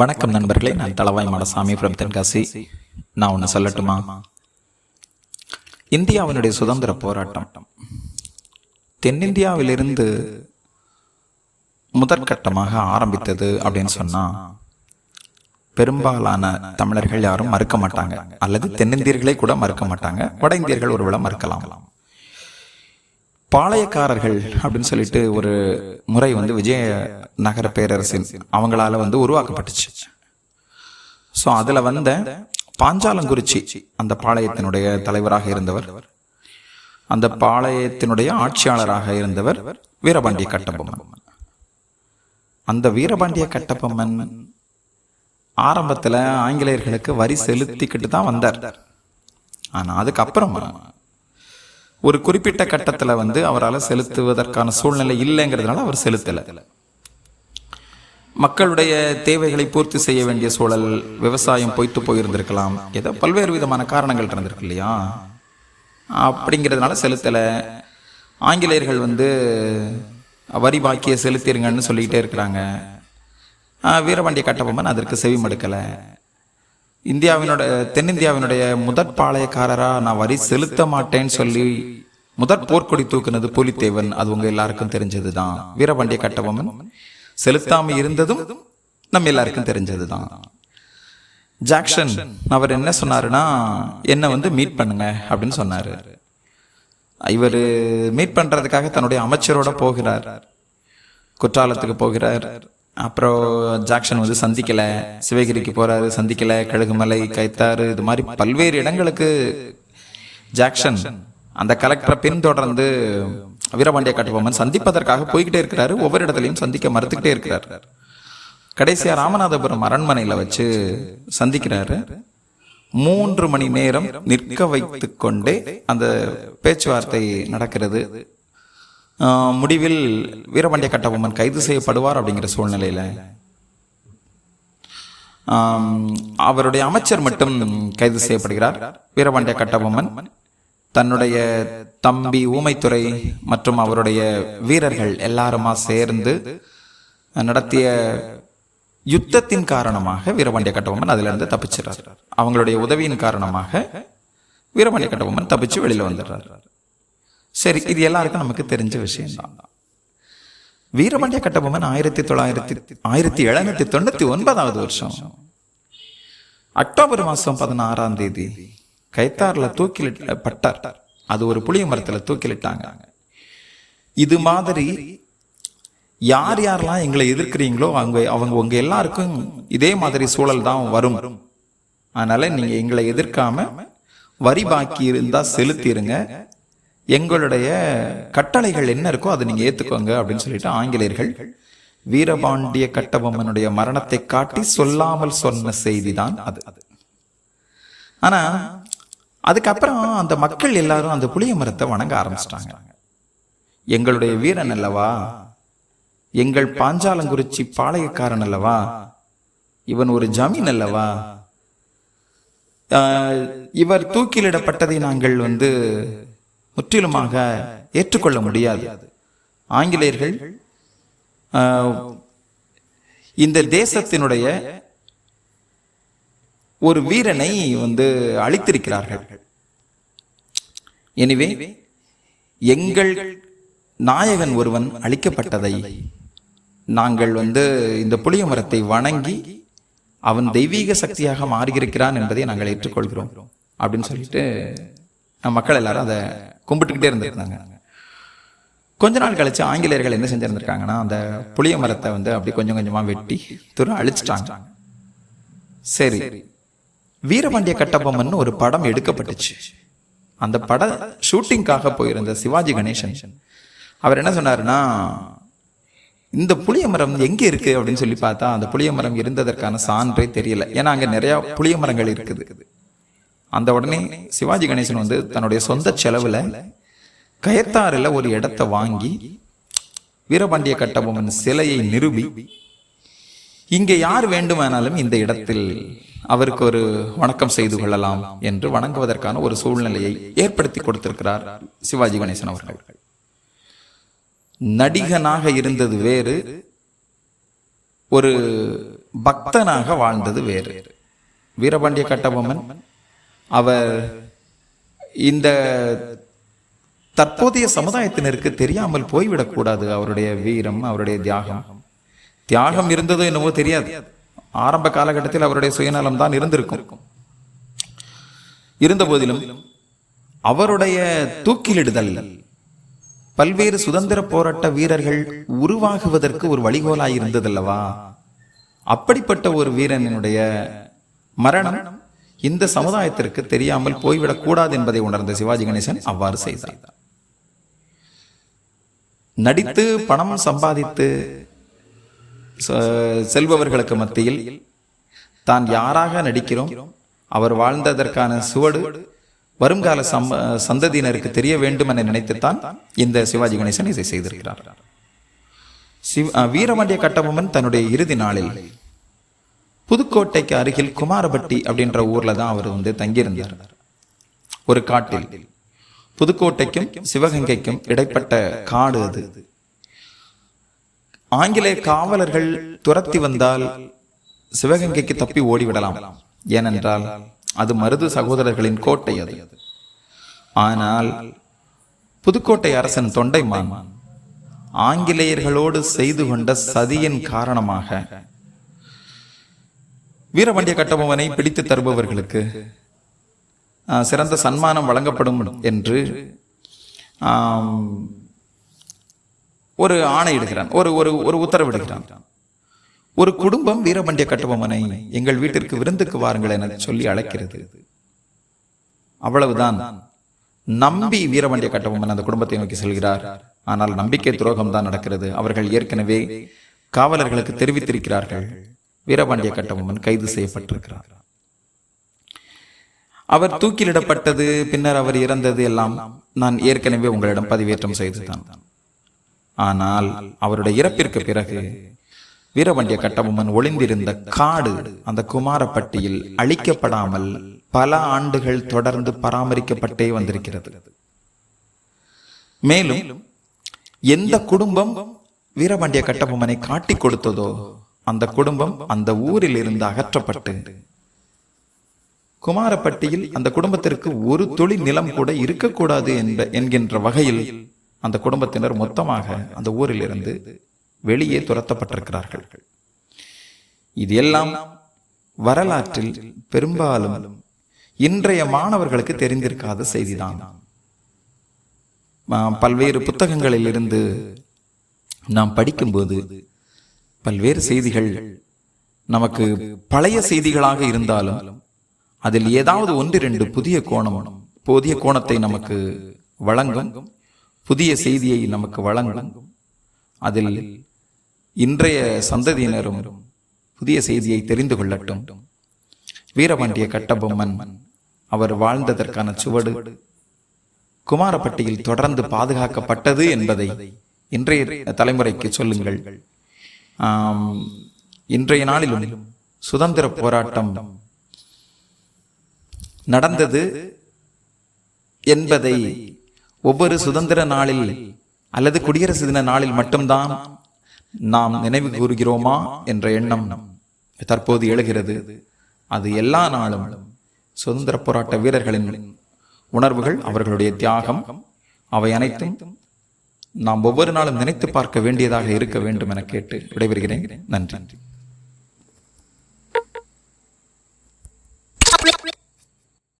வணக்கம் நண்பர்களே. நான் தளவாய் மாடசாமி ஃப்ரம் தென்காசி. நான் ஒன்று சொல்லட்டுமா? இந்தியாவினுடைய சுதந்திர போராட்டம். தென்னிந்தியாவிலிருந்து முதற்கட்டமாக ஆரம்பித்தது அப்படின்னு சொன்னால் பெரும்பாலான தமிழர்கள் யாரும் மறுக்க மாட்டாங்க. அல்லது தென்னிந்தியர்களே கூட மறுக்க மாட்டாங்க. வட இந்தியர்கள் ஒருவேளை மறுக்கலாம். பாளையக்காரர்கள் அப்படின்னு சொல்லிட்டு ஒரு முறை வந்து விஜய நகர பேரரசின் அவங்களால வந்து உருவாக்கப்பட்டுச்சு. ஸோ அதில் வந்த பாஞ்சாலங்குறிச்சி அந்த பாளையத்தினுடைய தலைவராக இருந்தவர் அந்த பாளையத்தினுடைய ஆட்சியாளராக இருந்தவர் வீரபாண்டிய கட்டபொம்மன். அந்த வீரபாண்டிய கட்டபொம்மன் ஆரம்பத்தில் ஆங்கிலேயர்களுக்கு வரி செலுத்திக்கிட்டு தான் வந்தார். ஆனால் அதுக்கப்புறம் ஒரு குறிப்பிட்ட கட்டத்தில் வந்து அவரால் செலுத்துவதற்கான சூழ்நிலை இல்லைங்கிறதுனால அவர் செலுத்தலை. மக்களுடைய தேவைகளை பூர்த்தி செய்ய வேண்டிய சூழல் விவசாயம் பொய்த்து போயிருந்திருக்கலாம். ஏதோ பல்வேறு விதமான காரணங்கள் இருந்திருக்கு இல்லையா? அப்படிங்கிறதுனால செலுத்தலை. ஆங்கிலேயர்கள் வந்து வரி பாக்கியை செலுத்திருங்கன்னு சொல்லிக்கிட்டே இருக்கிறாங்க. வீரபாண்டிய கட்டபொம்மன் அதற்கு செவிமடுக்கலை. இந்தியாவினோட தென்னிந்தியாவினுடைய முதற் பாளையக்காரராக நான் வரி செலுத்த மாட்டேன்னு சொல்லி முதற் போர்க்கொடி தூக்குனது புலித்தேவன். அது உங்க எல்லாருக்கும் தெரிஞ்சது தான் வீரபாண்டிய கட்டபொம்மன் செலுத்தாம இருந்ததும் நம்ம எல்லாருக்கும் தெரிஞ்சது தான் ஜாக்சன் அவர் என்ன சொன்னாருன்னா என்னை வந்து மீட் பண்ணுங்க அப்படின்னு சொன்னாரு. இவர் மீட் பண்றதுக்காக தன்னுடைய அமைச்சரோட போகிறார். குற்றாலத்துக்கு போகிறார். அப்புறம் ஜாக்சன் வந்து சந்திக்கலை சிவகிரிக்கு போறாரு சந்திக்கலை கழுகுமலை கைத்தாறு இது மாதிரி பல்வேறு இடங்களுக்கு ஜாக்சன் அந்த கலெக்டரை பின்தொடர்ந்து வீரபாண்டிய கட்டபொம்மன் சந்திப்பதற்காக போய்கிட்டே இருக்கிறாரு. ஒவ்வொரு இடத்துலையும் சந்திக்க மறுத்துக்கிட்டே இருக்கிறார். கடைசியா ராமநாதபுரம் அரண்மனையில் வச்சு சந்திக்கிறாரு. மூன்று மணி நேரம் நிற்க வைத்து கொண்டே அந்த பேச்சுவார்த்தை நடக்கிறது. முடிவில் வீரபாண்டிய கட்டபொம்மன் கைது செய்யப்படுவார் அப்படிங்கிற சூழ்நிலையில் அவருடைய அமைச்சர் மட்டும் கைது செய்யப்படுகிறார் வீரபாண்டிய கட்டபொம்மன். தன்னுடைய தம்பி ஊமைத்துறை மற்றும் அவருடைய வீரர்கள் எல்லாருமா சேர்ந்து நடத்திய யுத்தத்தின் காரணமாக வீரபாண்டிய கட்டபொம்மன் அதிலிருந்து தப்பிச்சிடறார். அவங்களுடைய உதவியின் காரணமாக வீரபாண்டிய கட்டபொம்மன் தப்பிச்சு வெளியில் வந்துடுறார். சரி இது எல்லாருக்கும் நமக்கு தெரிஞ்ச விஷயம்தான். வீரபாண்டிய கட்டபொம்மன் ஆயிரத்தி தொள்ளாயிரத்தி ஆயிரத்தி எழுநூத்தி தொண்ணூத்தி ஒன்பதாவது வருஷம். அக்டோபர் மாசம் பதினாறாம் தேதி தூக்கிலிட்ட பட்டார்டார் அது ஒரு புளிய மரத்தில் தூக்கிலிட்டாங்க. இது மாதிரி யார் யாரெல்லாம் எங்களை எதிர்க்கிறீங்களோ அவங்க அவங்க உங்க எல்லாருக்கும் இதே மாதிரி சூழல் தான் வரும். அதனால நீங்க எங்களை எதிர்க்காம வரி பாக்கி இருந்தா செலுத்திடுங்க எங்களுடைய கட்டளைகள் என்ன இருக்கோ அதை நீங்க ஏத்துக்கோங்க அப்படின்னு சொல்லிட்டு ஆங்கிலேயர்கள் வீரபாண்டிய கட்டபொம்மனுடைய மரணத்தை காட்டி சொல்லாமல் சொன்ன செய்தி தான் அது. ஆனா அதுக்கப்புறம் அந்த மக்கள் எல்லாரும் அந்த புளிய மரத்தை வணங்க ஆரம்பிச்சிட்டாங்க. எங்களுடைய வீரன் அல்லவா? எங்கள் பாஞ்சாலங்குறிச்சி பாளையக்காரன் அல்லவா? இவன் ஒரு ஜமீன் அல்லவா? இவர் தூக்கிலிடப்பட்டதை நாங்கள் வந்து முற்றிலுமாக ஏற்றுக்கொள்ள முடியாது. ஆங்கிலேயர்கள் ஆஹ், இந்த தேசத்தினுடைய ஒரு வீரனை வந்து அழித்திருக்கிறார்கள். எனவே எங்கள் நாயகன் ஒருவன் அழிக்கப்பட்டதை நாங்கள் வந்து இந்த புளிய மரத்தை வணங்கி அவன் தெய்வீக சக்தியாக மாறியிருக்கிறான் என்பதை நாங்கள் ஏற்றுக்கொள்கிறோம். அப்படின்னு சொல்லிட்டு மக்கள் எல்லாரும் அதை கும்பிட்டுக்கிட்டே இருந்திருந்தாங்க. கொஞ்ச நாள் கழிச்சு ஆங்கிலேயர்கள் என்ன செஞ்சிருந்திருக்காங்கன்னா அந்த புளிய மரத்தை வந்து அப்படி கொஞ்சம் கொஞ்சமா வெட்டி துரு அழிச்சிட்டாங்க. சரி வீரபாண்டிய கட்டபொம்மன் ஒரு படம் எடுக்கப்பட்டுச்சு. அந்த பட ஷூட்டிங்காக போயிருந்த சிவாஜி கணேசன் அவர் என்ன சொன்னாருன்னா இந்த புளிய மரம் எங்க இருக்கு அப்படின்னு சொல்லி பார்த்தா அந்த புளிய மரம் இருந்ததற்கான சான்றே தெரியல. ஏன்னா அங்க நிறைய புளிய மரங்கள் இருக்குது. அந்த உடனே சிவாஜி கணேசன் வந்து தன்னுடைய சொந்த செலவுல கயத்தாறுல ஒரு இடத்தை வாங்கி வீரபாண்டிய கட்டபொம்மன் சிலையை நிறுவி. இங்கே யார் வேண்டுமானாலும் இந்த இடத்தில் அவருக்கு ஒரு வணக்கம் செய்து கொள்ளலாம் என்று வணங்குவதற்கான ஒரு சூழ்நிலையை ஏற்படுத்தி கொடுத்திருக்கிறார் சிவாஜி கணேசன் அவர்கள். நடிகனாக இருந்தது வேறு ஒரு பக்தனாக வாழ்ந்தது வேறு. வீரபாண்டிய கட்டபொம்மன் அவர் இந்த தற்போதைய சமுதாயத்தினருக்கு தெரியாமல் போய்விடக்கூடாது அவருடைய வீரம் அவருடைய தியாகம். தியாகம் இருந்ததோ என்னவோ தெரியாது. ஆரம்ப காலகட்டத்தில் அவருடைய சுயநலம் தான் இருந்திருக்கும். இருந்த போதிலும் அவருடைய தூக்கிலிடுதல் பல்வேறு சுதந்திர போராட்ட வீரர்கள் உருவாகுவதற்கு ஒரு வழிகோலாய் இருந்ததல்லவா? அப்படிப்பட்ட ஒரு வீரனுடைய மரணம் இந்த சமுதாயத்திற்கு தெரியாமல் போய்விடக் கூடாது என்பதை உணர்ந்த சிவாஜி கணேசன் அவ்வாறு செய்தார். நடித்து பணம் சம்பாதித்து செ- செல்பவர்களுக்கு மத்தியில் தான் யாராக நடிக்கிறோம்? அவர் வாழ்ந்ததற்கான சுவடு வருங்கால சம் சந்ததியினருக்கு தெரிய வேண்டும் என நினைத்துத்தான் இந்த சிவாஜி கணேசன் இதை செய்திருக்கிறார். சிவ வீரமண்டிய வீரபாண்டிய கட்டபொம்மன் தன்னுடைய இறுதி நாளில் புதுக்கோட்டைக்கு அருகில் குமாரபட்டி அப்படின்ற ஊர்ல தான் அவர் வந்து தங்கியிருந்தார். ஒரு காட்டில் புதுக்கோட்டைக்கும் சிவகங்கைக்கும் இடைப்பட்ட காடு அது. ஆங்கிலேய காவலர்கள் துரத்தி வந்தால் சிவகங்கைக்கு தப்பி ஓடிவிடலாம். ஏனென்றால் அது மருது சகோதரர்களின் கோட்டை அது. ஆனால் புதுக்கோட்டை அரசன் தொண்டைமான் ஆங்கிலேயர்களோடு செய்து கொண்ட சதியின் காரணமாக வீரபாண்டிய கட்டபொம்மனை பிடித்து தருபவர்களுக்கு சிறந்த சன்மானம் வழங்கப்படும் என்று ஒரு ஆணையிடுகிறான் ஒரு ஒரு ஒரு உத்தரவிடுகிறான் ஒரு குடும்பம் வீரபாண்டிய கட்டபொம்மனை எங்கள் வீட்டிற்கு விருந்துக்கு வாருங்கள் என சொல்லி அழைக்கிறது. அவ்வளவுதான். நம்பி வீரபாண்டிய கட்டபொம்மன் அந்த குடும்பத்தை நோக்கி செல்கிறார். ஆனால் நம்பிக்கை துரோகம் தான் நடக்கிறது. அவர்கள் ஏற்கனவே காவலர்களுக்கு தெரிவித்திருக்கிறார்கள். வீரபாண்டிய கட்டபொம்மன் கைது செய்யப்பட்டிருக்கிறார். அவர் தூக்கிலிடப்பட்டது பின்னர் அவர் இறந்தது எல்லாம் நான் ஏற்கனவே உங்களிடம் பதிவேற்றம் செய்துதான். ஆனால் அவருடைய இறப்பிற்கு பிறகு வீரபாண்டிய கட்டபொம்மன் ஒளிந்திருந்த காடு அந்த குமாரப்பட்டியில் அழிக்கப்படாமல் பல ஆண்டுகள் தொடர்ந்து பராமரிக்கப்பட்டே வந்திருக்கிறது. மேலும் எந்த குடும்பம் வீரபாண்டிய கட்டபொம்மனை காட்டிக் கொடுத்ததோ அந்த குடும்பம் அந்த ஊரில் இருந்து அகற்றப்பட்டு குமாரப்பட்டியில் அந்த குடும்பத்திற்கு ஒரு தொழில் நிலம் கூட இருக்கக்கூடாது என்ற என்கின்ற வகையில் அந்த குடும்பத்தினர் மொத்தமாக அந்த ஊரில் இருந்து வெளியே துரத்தப்பட்டிருக்கிறார்கள். இது எல்லாம் வரலாற்றில் பெரும்பாலும் இன்றைய மாணவர்களுக்கு தெரிந்திருக்காத செய்திதான். பல்வேறு புத்தகங்களில் இருந்து நாம் படிக்கும்போது பல்வேறு செய்திகள் நமக்கு பழைய செய்திகளாக இருந்தாலும் அதில் ஏதாவது ஒன்று ரெண்டு புதிய கோணம் புதிய கோணத்தை நமக்கு வழங்கும் புதிய செய்தியை நமக்கு வழங்கும். அதில் இன்றைய சந்ததியினரும் புதிய செய்தியை தெரிந்து கொள்ளட்டும். வீரபாண்டிய கட்டபொம்மன் அவர் வாழ்ந்ததற்கான சுவடு குமாரப்பட்டியில் தொடர்ந்து பாதுகாக்கப்பட்டது என்பதை இன்றைய தலைமுறைக்கு சொல்லுங்கள். இன்றைய நாளிலும் சுதந்திர போராட்டம் நடந்தது என்பதை ஒவ்வொரு சுதந்திர நாளில் அல்லது குடியரசு தின நாளில் மட்டும்தான் நாம் நினைவு கூறுகிறோமா என்ற எண்ணம் தற்போது எழுகிறது. அது எல்லா நாளும் சுதந்திர போராட்ட வீரர்களின் உணர்வுகள் அவர்களுடைய தியாகம் அவை அனைத்தும் நாம் ஒவ்வொரு நாளும் நினைத்து பார்க்க வேண்டியதாக இருக்க வேண்டும் என கேட்டு விடைபெறுகிறேன். நன்றி.